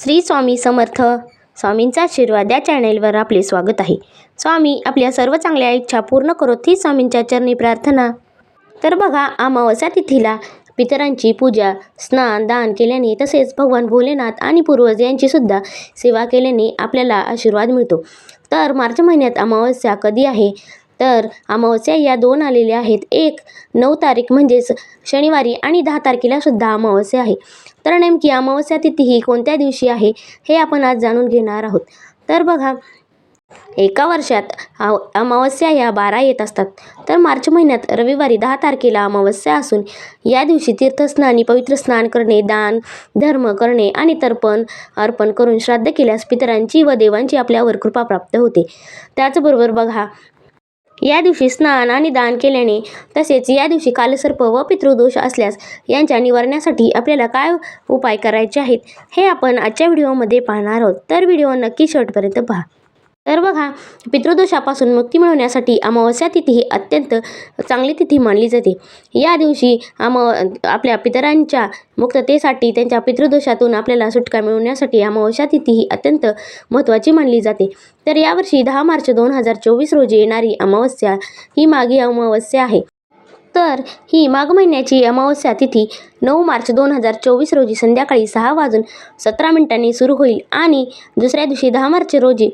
श्री स्वामी समर्थ. स्वामींचा आशीर्वाद या चॅनेलवर आपले स्वागत आहे. स्वामी आपल्या सर्व चांगल्या इच्छा पूर्ण करोत ही स्वामींच्या चरणी प्रार्थना. तर बघा अमावस्या तिथीला पितरांची पूजा स्नान दान केल्याने तसेच भगवान भोलेनाथ आणि पूर्वज यांची सुद्धा सेवा केल्याने आपल्याला आशीर्वाद मिळतो. तर मार्च महिन्यात अमावस्या कधी आहे? तर अमावस्या या दोन आलेल्या आहेत. एक नऊ तारीख म्हणजेच शनिवारी आणि दहा तारखेला सुद्धा अमावस्या आहे. तर नेमकी अमावस्या तिथी ही कोणत्या दिवशी आहे हे आपण आज जाणून घेणार आहोत. तर बघा एका वर्षात अमावस्या या बारा येत असतात. तर मार्च महिन्यात रविवारी दहा तारखेला अमावस्या असून या दिवशी तीर्थस्नानी पवित्र स्नान करणे दान धर्म करणे आणि तर्पण अर्पण करून श्राद्ध केल्यास पितरांची व देवांची आपल्यावर कृपा प्राप्त होते. त्याचबरोबर बघा या दिवशी स्नान आणि दान केल्याने तसेच या दिवशी कालसर्प व पितृदोष असल्यास यांच्या निवारण्यासाठी आपल्याला काय उपाय करायचे आहेत हे आपण आजच्या व्हिडिओमध्ये पाहणार आहोत. तर व्हिडिओ नक्की शेवटपर्यंत पहा. तर बघा पितृदोषापासून मुक्ती मिळवण्यासाठी अमावस्या तिथी ही अत्यंत चांगली तिथी मानली जाते. या दिवशी अमाव आपल्या पितरांच्या मुक्ततेसाठी त्यांच्या पितृदोषातून आपल्याला सुटका मिळवण्यासाठी अमावस्या तिथी ही अत्यंत महत्त्वाची मानली जाते. तर यावर्षी दहा मार्च दोन हजार चोवीस रोजी येणारी अमावस्या ही मागी अमावस्या आहे. तर ही माघ महिन्याची अमावस्या तिथी नऊ मार्च दोन हजार चोवीस रोजी संध्याकाळी सहा वाजून सतरा मिनिटांनी सुरू होईल आणि दुसऱ्या दिवशी दहा मार्च रोजी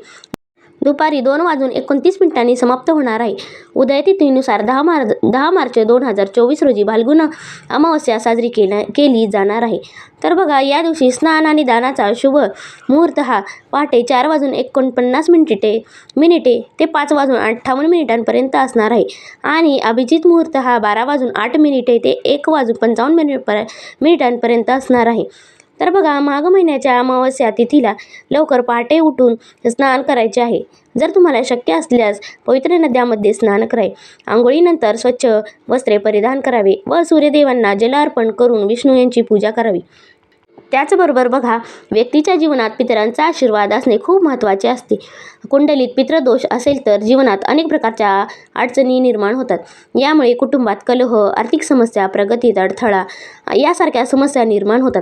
दुपारी दोन वाजून एकोणतीस मिनिटांनी समाप्त होणार आहे. उदयतिथीनुसार दहा मार दहा मार्च दोन हजार चोवीस रोजी फाल्गुन अमावस्या साजरी केल्या केली जाणार आहे. तर बघा या दिवशी स्नान आणि दानाचा शुभ मुहूर्त हा पहाटे चार वाजून एकोणपन्नास मिनिटे मिनिटे ते पाच वाजून अठ्ठावन्न मिनिटांपर्यंत असणार आहे. आणि अभिजित मुहूर्त हा बारा वाजून आठ मिनिटे ते एक वाजून पंचावन्न मिनिट पर मिनिटांपर्यंत असणार आहे. तर बघा माघ महिन्याच्या अमावस्या तिथीला लवकर पहाटे उठून स्नान करायचे आहे. जर तुम्हाला शक्य असल्यास पवित्र नद्यामध्ये स्नान करावे. आंघोळीनंतर स्वच्छ वस्त्रे परिधान करावे व सूर्यदेवांना जल अर्पण करून विष्णू यांची पूजा करावी. त्याचबरोबर बघा व्यक्तीच्या जीवनात पितरांचा आशीर्वाद असणे खूप महत्त्वाचे असते. कुंडलीत पितृदोष असेल तर जीवनात अनेक प्रकारच्या अडचणी निर्माण होतात. यामुळे कुटुंबात कलह आर्थिक समस्या प्रगतीत अडथळा यासारख्या समस्या निर्माण होतात.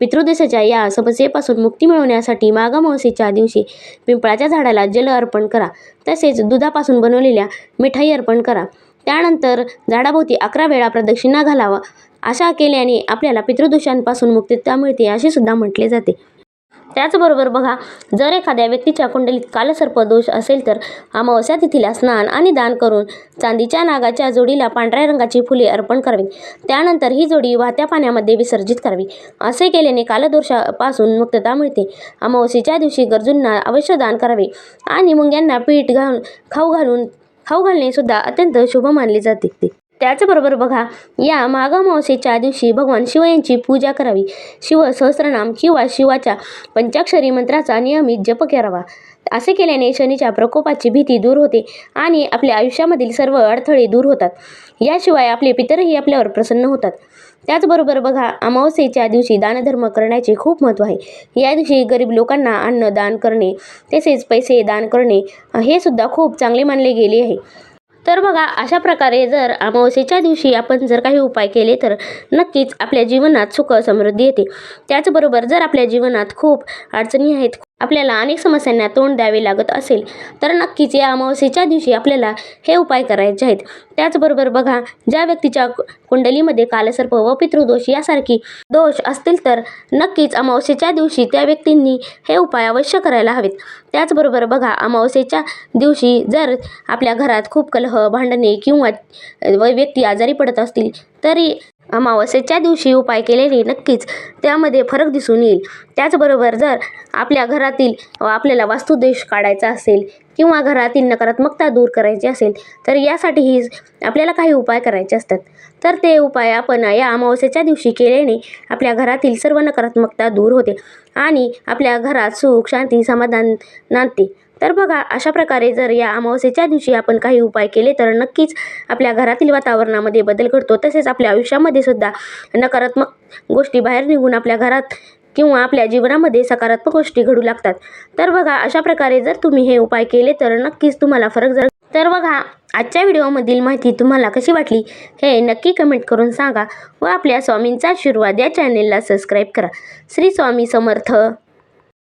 पितृदेशाच्या या समस्येपासून मुक्ती मिळवण्यासाठी माघामावशीच्या दिवशी पिंपळाच्या झाडाला जल अर्पण करा. तसेच दुधापासून बनवलेल्या मिठाई अर्पण करा. त्यानंतर झाडाभोवती अकरा वेळा प्रदक्षिणा घालावा. अशा केल्याने आपल्याला पितृदोषांपासून मुक्तता मिळते असे सुद्धा म्हटले जाते. त्याचबरोबर बघा जर एखाद्या व्यक्तीच्या कुंडलीत कालसर्प दोष असेल तर अमावस्या तिथीला स्नान आणि दान करून चांदीच्या नागाच्या जोडीला पांढऱ्या रंगाची फुले अर्पण करावी. त्यानंतर ही जोडी वाहत्या पाण्यामध्ये विसर्जित करावी. असे केल्याने कालदोषापासून मुक्तता मिळते. अमावस्येच्या दिवशी गरजूंना अवश्य दान करावे आणि मुंग्यांना पीठ घालून खाऊ घालून खाऊ घालणे सुद्धा अत्यंत शुभ मानले जाते. त्याचबरोबर बघा या माघ मावसेच्या दिवशी भगवान शिव यांची पूजा करावी. शिव सहस्रनाम किंवा शिवाच्या पंचाक्षरी मंत्राचा नियमित जप करावा. असे केल्याने शनीच्या प्रकोपाची भीती दूर होते आणि आपल्या आयुष्यामधील सर्व अडथळे दूर होतात. याशिवाय आपले पितरही आपल्यावर प्रसन्न होतात. त्याचबरोबर बघा अमावस्येच्या दिवशी दानधर्म करण्याचे खूप महत्त्व आहे. या दिवशी गरीब लोकांना अन्न दान करणे तसेच पैसे दान करणे हे सुद्धा खूप चांगले मानले गेले आहे. तर बघा अशा प्रकारे जर अमावस्येच्या दिवशी आपण जर काही उपाय केले तर नक्कीच आपल्या जीवनात सुख समृद्धी येते. त्याचबरोबर जर आपल्या जीवनात खूप अडचणी आहेत आपल्याला अनेक समस्यांना तोंड द्यावे लागत असेल तर नक्कीच या अमावस्येच्या दिवशी आपल्याला हे उपाय करायचे आहेत. त्याचबरोबर बघा ज्या व्यक्तीच्या कुंडलीमध्ये कालसर्प व पितृदोष यासारखी दोष असतील तर नक्कीच अमावस्येच्या दिवशी त्या व्यक्तींनी हे उपाय अवश्य करायला हवेत. त्याचबरोबर बघा अमावस्येच्या दिवशी जर आपल्या घरात खूप कलह भांडणे किंवा व्यक्ती आजारी पडत असतील तरी अमावस्येच्या दिवशी उपाय केलेले नक्कीच त्यामध्ये फरक दिसून येईल. त्याचबरोबर जर आपल्या घरातील आपल्याला वास्तुदेश काढायचा असेल किंवा घरातील नकारात्मकता दूर करायची असेल तर यासाठीही आपल्याला काही उपाय करायचे असतात. तर ते उपाय आपण या अमावस्येच्या दिवशी केल्याने आपल्या घरातील सर्व नकारात्मकता दूर होते आणि आपल्या घरात सुख शांती समाधान नांदते. तर बघा अशा प्रकारे जर या अमावस्येच्या दिवशी आपण काही उपाय केले तर नक्कीच आपल्या घरातील वातावरणामध्ये बदल घडतो. तसेच आपल्या आयुष्यामध्ये सुद्धा नकारात्मक गोष्टी बाहेर निघून आपल्या घरात किंवा आपल्या जीवनामध्ये सकारात्मक गोष्टी घडू लागतात. तर बघा अशा प्रकारे जर तुम्ही हे उपाय केले तर नक्कीच तुम्हाला फरक जर तर बघा आजच्या व्हिडिओमधील माहिती तुम्हाला कशी वाटली हे नक्की कमेंट करून सांगा व आपल्या स्वामींचा आशीर्वाद या चॅनेलला सबस्क्राईब करा. श्री स्वामी समर्थ.